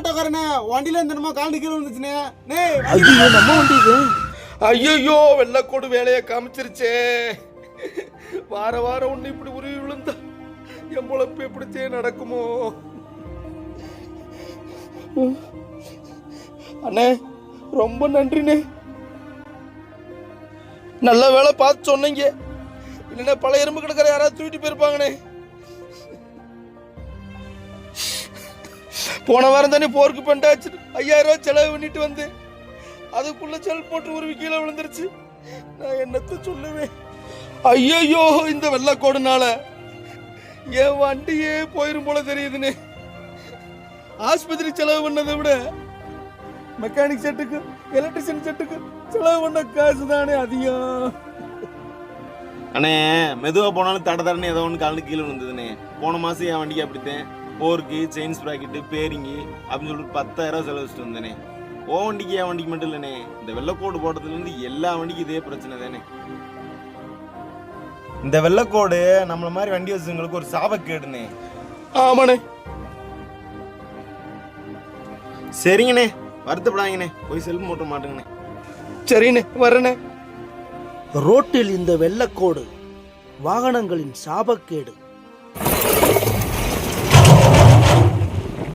ஆட்டோக்காரனே வண்டியில இருந்து என்னமோ காலனி கீழே வந்துச்சுனே. நே ஐயோ நம்ம வண்டி இது? ஐயோ வெள்ளக்கோடு வேலையை காமிச்சிருச்சே. வார வாரம் ஒண்ணு இப்படி உருவி விழுந்தா என் பொழப்பு எப்படிச்சே நடக்குமோ? அண்ணே ரொம்ப நன்றிண்ணே. நல்ல வேலை பார்த்து சொன்னீங்க. இல்லைன்னா பல எறும்பு கிடக்கிற யாராவது தூக்கிட்டு போயிருப்பாங்கண்ணே. போன வாரம் தானே போருக்கு பண்டாச்சு ஐயாயிரம் ரூபாய் செலவு பண்ணிட்டு வந்தேன். அதுக்குள்ள செல் போட்டு உருவி கீழே விழுந்துருச்சு. நான் என்னத்த சொல்லுவேன்? ஐயோ இந்த வெள்ளக்கோடுனால என் வண்டியே போயிரும் போல தெரியுதுன்னு ஆஸ்பத்திரி செலவு பண்ணதை விட மெக்கானிக் செட்டுக்கு எலக்ட்ரிஷியன் செட்டுக்கு செலவு பண்ண காசு தானே அதிகம். அண்ணே மெதுவாக போனாலும் தட தடன்னு ஏதோ ஒன்று காலுக்கு கீழே விழுந்ததுண்ணே போன மாதம் என் வண்டிக்கு அப்படித்தேன். போருக்கு செயின் ஸ்ப்ராக்கெட்டு பேரிங்கி அப்படின்னு சொல்லிட்டு பத்தாயிரம் செலவு வச்சுட்டு வந்தேனே. ஓ வண்டிக்கு என் வண்டிக்கு மட்டும் இல்லைண்ணே இந்த வெள்ளக்கோடு போட்டதுலேருந்து எல்லா வண்டிக்கும் இதே பிரச்சனை தானே. இந்த வெள்ளக்கோடு நம்மள மாதிரி வண்டி வச்சவங்களுக்கு ஒரு சாபக்கேடுண்ணே ஆமாண்ணே. சரிங்கண்ணே. வருத்தப்படாங்கண்ணே போய் செல்ஃப் மோட்ட மாட்டுங்கண்ணே. சரிண்ணே வரேண்ணே ரோட்டில் இந்த வெள்ளக்கோடு வாகனங்களின் சாபக்கேடு.